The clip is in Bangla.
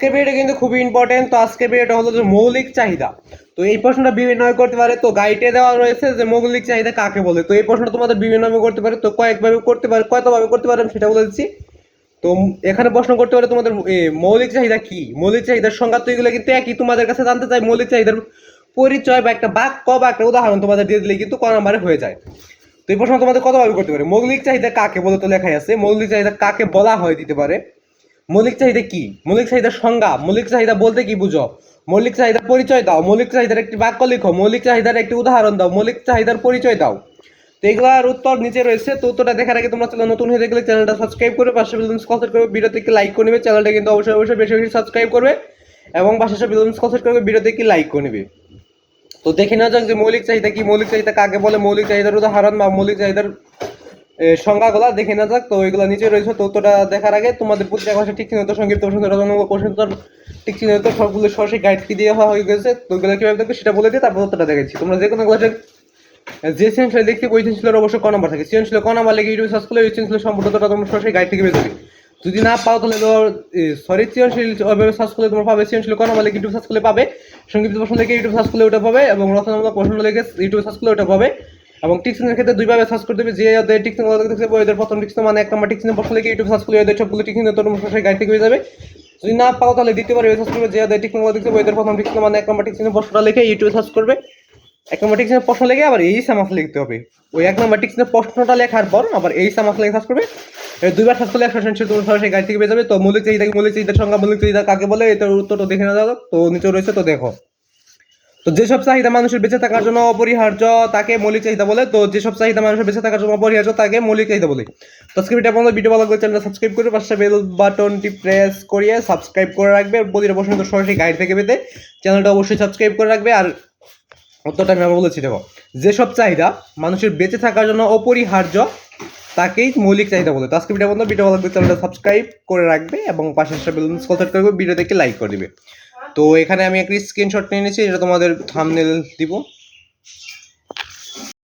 আজকের ভিডিওটা কিন্তু খুবই ইম্পর্টেন্ট তো আজকের ভিডিওটা হলো যে মৌলিক চাহিদা। তো এই প্রশ্নটা বিভিন্ন করতে পারে, তো গাইডে দেওয়া রয়েছে যে মৌলিক চাহিদা কাকে বলে। তো এই প্রশ্নটা তোমাদের বিভিন্নভাবে করতে পারে, তো কয়েকভাবে করতে পারে, কতভাবে করতে পারে সেটা বলে দিচ্ছি। তো এখানে প্রশ্ন করতে পারে তোমাদের মৌলিক চাহিদা কি? মৌলিক চাহিদার সংজ্ঞা তো এগুলো কিন্তু একই, তোমাদের কাছে জানতে চাই মৌলিক চাহিদার পরিচয় বা একটা বাক্য বা একটা উদাহরণ তোমাদের দিয়ে দিলে কিন্তু ক নাম্বারে হয়ে যায়। তো এই প্রশ্ন তোমাদের কতভাবে করতে পারে? মৌলিক চাহিদা কাকে বলে তো লেখাই আছে, মৌলিক চাহিদা কাকে বলা হয় দিতে পারে? মৌলিক চাহিদা কি? মৌলিক চাহিদার সংজ্ঞা, মৌলিক চাহিদা বলতে কি বুঝো? মৌলিক চাহিদার পরিচয় দাও, মৌলিক চাহিদার একটি বাক্য লিখো, মৌলিক চাহিদার একটি উদাহরণ দাও, মৌলিক চাহিদার পরিচয় দাও। তো এগুলার উত্তর নিচে রয়েছে, তো উত্তরটা দেখার আগে তোমরা চ্যানেল নতুন হয়ে থাকলে চ্যানেলটা সাবস্ক্রাইব করে পাশে বেলুন্স কনসার্ট করবে ভিডিওতে একটি লাইক করে নেবে, চ্যানেলটা কিন্তু অবশ্যই অবশ্যই বেশি বেশি সাবস্ক্রাইব করবে, এবং পাশে সব বেলুন্স কনসার্ট করবে ভিডিওতে একটি লাইক করে নেবে। তো দেখে নেওয়া যাক যে মৌলিক চাহিদা কি, মৌলিক চাহিদা কাকে বলে, মৌলিক চাহিদার উদাহরণ বা মৌলিক চাহিদার সংজ্ঞাগুলা দেখে না যাক। তো এগুলো নিচে রয়েছে। তো উত্তরটা দেখার আগে তোমাদের প্রত্যেক ভাষা ঠিক চিহ্নিত সংক্ষিপ্ত প্রশ্ন রচনামূলক প্রশ্ন ঠিক চিহ্নিত সবগুলো সরাসরি গাইড কি দিয়ে হওয়া হয়ে গেছে। তো এগুলো কীভাবে দেখবে সেটা বলে দিয়ে তারপর উত্তরটা দেখাচ্ছি। তোমরা যে কোনো ক্লাসের যে সৃজনশীল দেখতে ওই সৃজনশীলের অবশ্যই ক নাম্বার থাকে। সৃজনশীল ক নাম্বার লেগে ইউটিউব সার্চ করলে ওই সৃজনশীল সম্পূর্ণটা তোমরা সরাসরি গাইড থেকে পেয়ে যদি না পাও তাহলে সরি সৃজনশীল ওইভাবে সার্চ করলে তোমরা পাবে। সৃজনশীল ক নাম্বার লেগে ইউটিউব সার্চ করলে পাবে। সংক্ষিপ্ত প্রশ্ন লেগে ইউটিউব সার্চ করলে ওটা পাবে এবং রচনামূলক প্রশ্ন লেগে ইউটিউব সার্চ করলে ওটা পাবে। এবং টিকসিনের ক্ষেত্রে দুইভাবে সার্চ করতে হবে যে ওদের টিকসিন দেখতে পাবে ওদের প্রথম টিকসিন মানে এক নম্বর টিকসিনের প্রশ্ন লেগে ইউটিউব সার্চ করলে ওদের সবগুলো টিকসিন তোমরা সরাসরি গাইড থেকে পেয়ে যাবে? যদি না পাও তাহলে দ্বিতীয়বার সার্চ করবে যে ওদের টিকসিন দেখতে পাবে ওদের প্রথম টিকসিন মানে এক নম্বর টিকসিনের প্রশ্নটা লিখে ইউটিউব সার্চ করবে। এক নম্বর টিকসিনের প্রশ্ন লেগে আবার এই সামাস লিখতে হবে। ওই এক নম্বর টিকসিনের প্রশ্নটা লেখার পর আবার এই সামাস লেগে সার্চ করবে। দুইবার সার্চ করলে একশো সেন্সি তোমার সরাসরি গাড়ি থেকে পেয়ে যাবে। তো মৌলিক চাহিদা মৌলিক চাহিদার সংখ্যা, মৌলিক চাহিদা কাকে বলে? এটার উত্তরটা দেখে নেওয়া যাক তো নিচে রয়েছে, তো দেখো। তো যেসব চাহিদা মানুষের বেঁচে থাকার জন্য অপরিহার্য, তাকে মৌলিক চাহিদা বলে, তো যেসব চাহিদা মানুষের বেঁচে থাকার জন্য অপরিহার্য, তাকে মৌলিক চাহিদা বলে। তো আজকে ভিডিও ভিডিও ভালো লাগলে চ্যানেলটা সাবস্ক্রাইব করে পাশে বেল বাটনটি প্রেস করিয়ে সাবস্ক্রাইব করে রাখবে প্রতিটা প্রশ্ন তো সরাসরি গাইড থেকে পেতে চ্যানেলটা অবশ্যই সাবস্ক্রাইব করে রাখবে। আর উত্তরটা আমি আবার বলেছি, দেখো, যেসব চাহিদা মানুষের বেঁচে থাকার জন্য অপরিহার্য, তাকেই মৌলিক চাহিদা বলে। তো আজকে ভিডিও বন্ধু, ভিডিও ভালো লাগলে চ্যানেলটা সাবস্ক্রাইব করে রাখবে এবং পাশে বেলুন কনসার্ট করবে ভিডিও দেখে লাইক করে দিবে। তো এখানে আমি একটি স্ক্রিনশট নিয়ে নিয়েছি এটা তোমাদের থামনেল দিব।